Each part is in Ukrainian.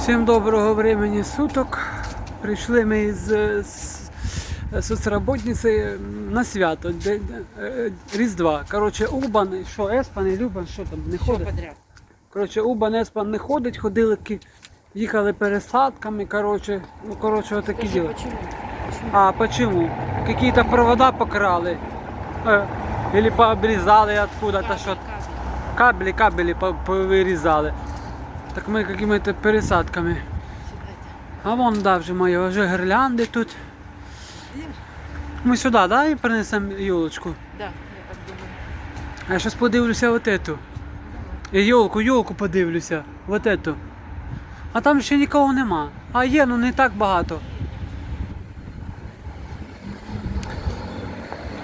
Всім доброго времени суток. Прийшли ми з, соцработниці на свято, де, е, Різдва. Коротше, Убан, що Еспан і Любан, що там не ходить. Коротше, Убан, Еспан не ходить, ходили, їхали пересадками, коротше, ну, коротше, отакі Скажи, діла. почему? А почему? Какие-то провода покрали. Э, или пообрезали откуда-то что Кабели, кабели по- повырезали. Так ми какими-то пересадками. А вон да, вже моє, вже гірлянди тут. Ми сюди, да, і принесемо юлочку. Да, я так думаю. А я зараз подивлюся от эту. І Йолку, йолку подивлюся. Вот эту. А там ще нікого нема. А є, ну не так багато.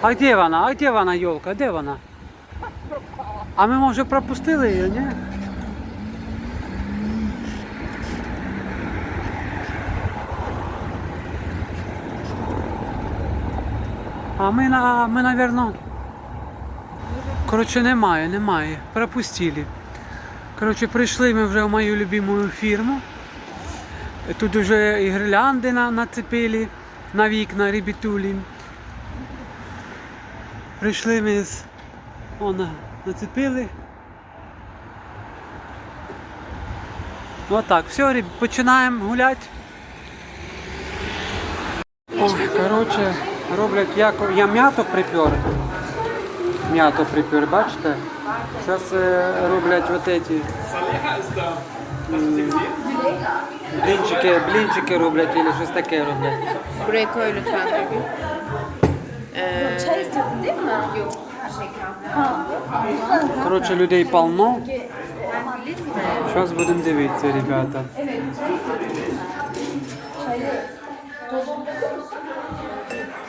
А де вона? А де вона, йолка? Де вона? А ми може пропустили її, ні? А ми, на, ми, наверно, Коротше, немає, немає. Пропустили. Коротше, прийшли ми вже в мою любиму фірму. Тут вже і гірлянди нацепили на вікна ребятулі. Прийшли ми з. Вон, нацепили. Отак, все, починаємо гуляти. Ой, коротше, роблять як я м'ято припер. М'ято припер, бачите? Зараз роблять вот эти блінчики, блінчики роблять або щось таке роблять. Değil mi? Yok. Коротше, людей полно. Зараз будемо дивитися, ребята.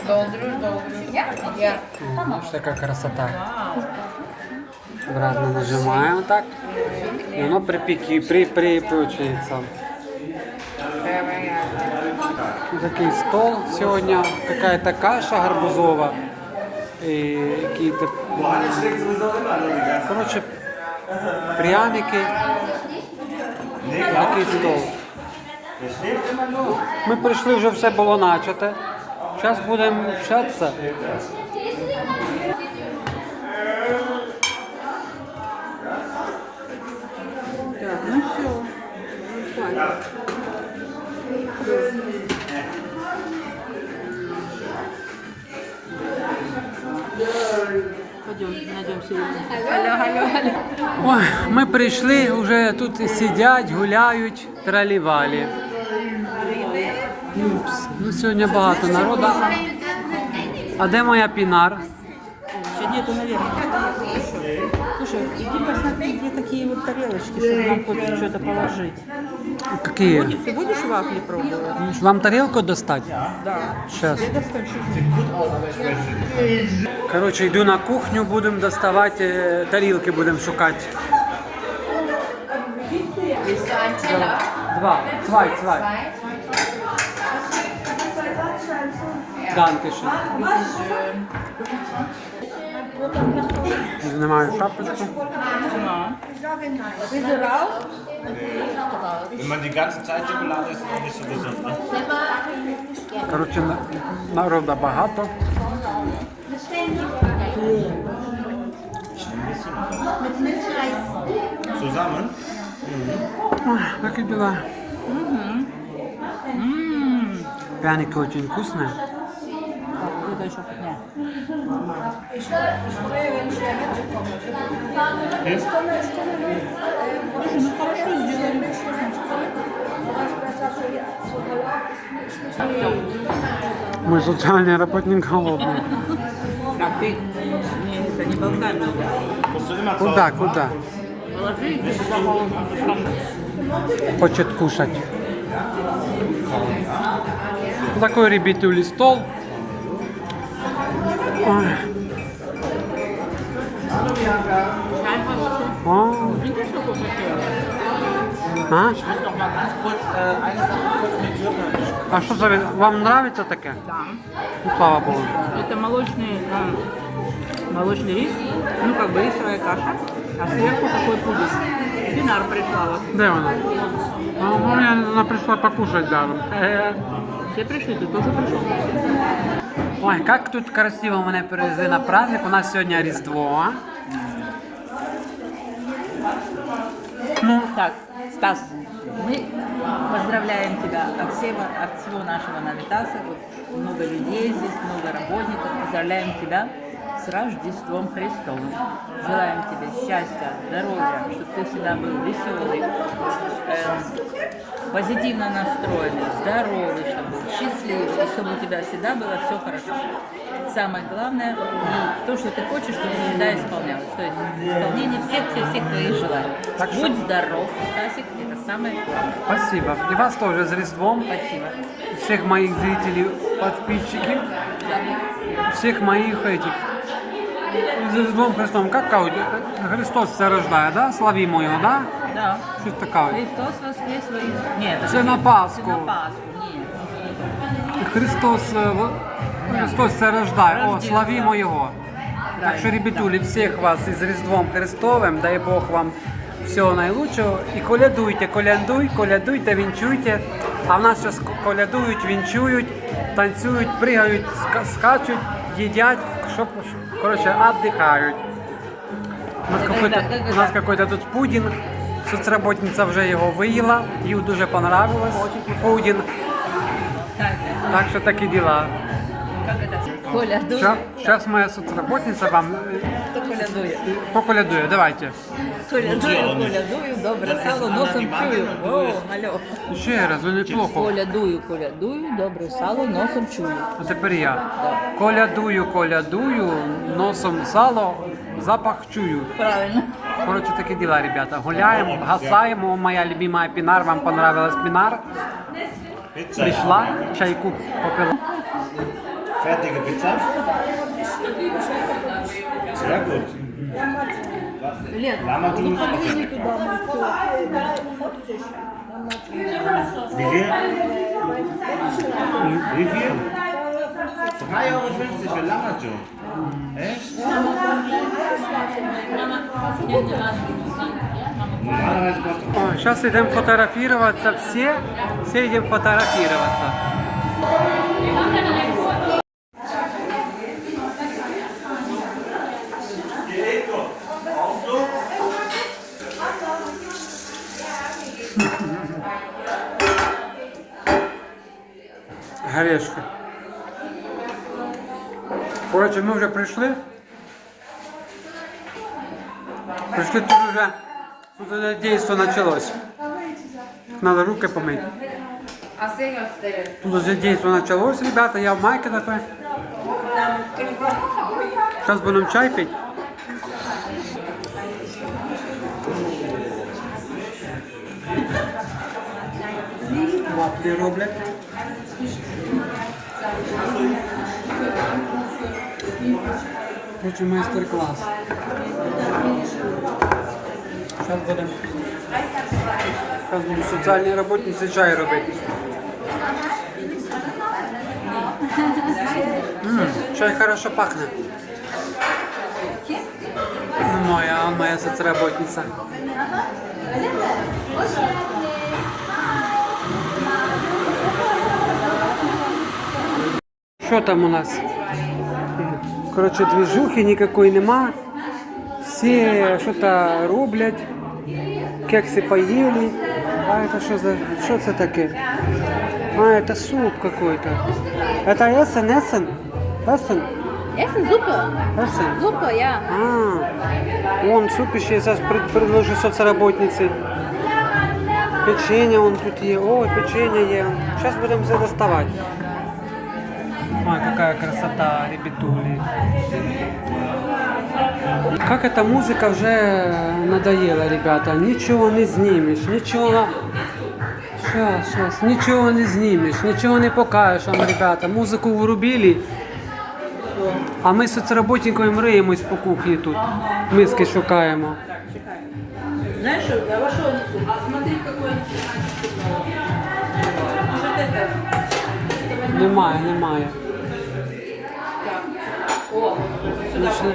Doldurur doldurur. Ya. Ось така красота. Обратно нажимаємо так. І воно припіки, при. Такий стол сьогодні, какая-то каша гарбузова. І какие-то, коротше, пряники. Такий стол. Ми прийшли, вже все було начате. Зараз будемо общатися. Так, ну все. Пойдем, найдем. Ой, ми прийшли, вже тут сидять, гуляють, тралівалі. Упс. Ну, сьогодні багато народу. А де моя пінар? Еще нету, наверное. Слушай, иди посмотри, где такие вот тарелочки, чтобы нам хоть что-то положить. Какие? Ты будешь вафли пробовать? Вам тарілку достати? Да. Сейчас. Я достану чуть-чуть. Коротше, йду на кухню, будемо доставати е, тарілки, будемо шукати. Два. Zwei, zwei. Danke schön. Знімаю шапочку. Wenn man die ganze Zeit Schokolade isst, ist nicht so gesund. Ne? Коротше, на- народу багато. Zusammen? Ой, Такі діла. Пряники очень вкусные. Еще нет. Слушай, ну хорошо сделали. Мой социальный работник голодный. А ты не, это не болтай Куда, куда? Хочет кушать. Такой ребятули стол. Jürgen besprechen. А що за вам нравится таке? Да. Ну, слава Богу. Это молочный, а, молочный рис, ну как бы рисовая каша, а сверху такой пудинг. Пинар прислала. Де вона? А, ну, я, вона прийшла покушать даром. Е. Все пришли, ты тоже пришел. Ой, как тут красиво мене привезли на праздник. У нас сьогодні Різдво. Ну, Так, Стас, мы поздравляем тебя от всего, от всего нашего Навитаса. Вот много людей здесь, много работников. Поздравляем тебя с Рождеством Христовым. Желаем тебе счастья, здоровья, чтобы ты всегда был веселый, эм, позитивно настроенный, здоровый, чтобы был счастливый, и чтобы у тебя всегда было все хорошо. Самое главное, и то, что ты хочешь, чтобы всегда исполнялось. То есть исполнение всех-всех-всех твоих желаний. Так что- Будь здоров, Стасик, это самое главное. спасибо. І вас теж з Різдвом. Спасибо. Всіх моїх зрителей, подписчиків, всіх моїх этих. З Різдвом Христом. Как кажуть? Христос це рождає, да? Славімо його, да? Да. Щось таке. Христос воскрес воистину. Нет, Це на Пасху. это на Пасху. Нет. Христос, е, в- Христос це рождає. О, Рождество. славімо його. Так що, ребятулі, всіх вас із Різдвом Христовим, дай Бог вам всього найкращого. І колядуйте, колядуй, колядуйте, вінчуйте. А в нас зараз колядують, вінчують, танцюють, пригають, ска- скачуть, їдять, щоб, коротше, віддихають. У нас Это какой-то, когда- как у нас это? какой-то тут пудінг. Соцработниця вже його виїла, їй дуже понравилось пудінг. Так, що такі діла. Коля. Зараз моя соцработниця вам Кто поколядує. Давайте. Коля дую, Коля дую, добре сало носом чую. О. Ще раз, ви неплохо. Коля дую, Коля добре сало носом чую. А тепер я. Колядую, колядую, носом сало, запах чую. Правильно. Коротше, такі діла, ребята. Гуляємо, гасаємо. Моя любимая пінар. Вам понравилась пінар? Прийшла, чайку попила. Fertige Pizza? Sehr gut. Lama Juice. Wie viel? Wie viel? 3,50 Euro für Lama Juice. Echt? Normalerweise kostet О, зараз йдемо фотографуватися всі. Коротше, ми вже прийшли. Прийшли тут вже. Тут вже дійство почалось. Надо руки помыть. Тут уже действо началось, ребята, я в майке такой. Сейчас будем чай пить. Лапти роблять. Короче, майстер-класс. Сейчас будем Зараз будемо соціальні роботниці чай робити. М, чай хорошо пахне. Ну, моя, моя соцработниця. Що там у нас? Коротше, движухи ніякої нема. Всі щось роблять. Кекси поели. А это что за... Что это таке? А, это суп какой-то. Это Эссен, Эссен? Эссен? Essen Suppe. Эссен? Suppe, ja. А, вон суп еще я сейчас пред- предложу соцработнице. Печенье он тут есть. Ой, печенье есть. Сейчас будем все доставать. Ой, какая красота, ребятули. Как эта музыка уже надоела, ребята. Ничего не снимешь, ничего... Сейчас, сейчас, ничего не снимешь, ничего не покажешь вам, ребята. Музыку врубили. А ми з соцработниками риємось по кухні тут. Миски шукаємо. Знаешь, что, я вошел несу. А смотри, какой Может, это Немає, немає. Знайшли.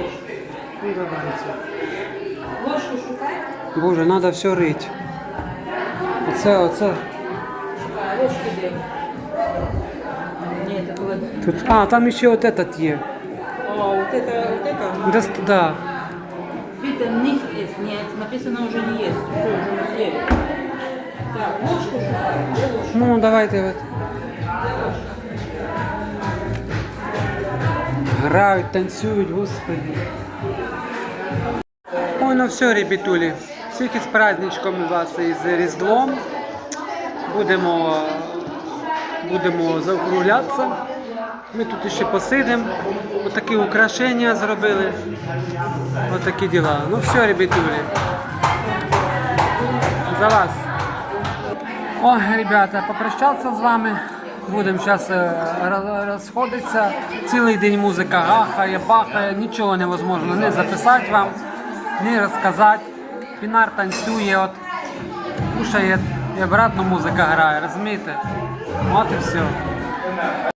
Ну, давайте. Боже, треба все рить. Оце, оце. А ложки де? Ні, це було... Тут, а, там ще от этот є. А, вот это, вот это. Десь, да. Bitte nicht essen. Нет, написано уже не есть. Уже, уже съели. Так, ложку шукай. Где ложка? Ну, давайте от. Грають, танцюють, господи. Ой, ну все, ребятулі. Всіх із праздничком вас і з Різдвом. Будемо, будемо закруглятися. Ми тут ще посидимо. Отакі украшення зробили. Отакі діла. Ну все, ребятулі. За вас. О, ребята, попрощався з вами. Будемо зараз розходитися. Цілий день музика гахає, бахає, нічого невозможно не записати вам, не розказати. Пінар танцює, от, кушає і обратно музика грає, розумієте? От і все.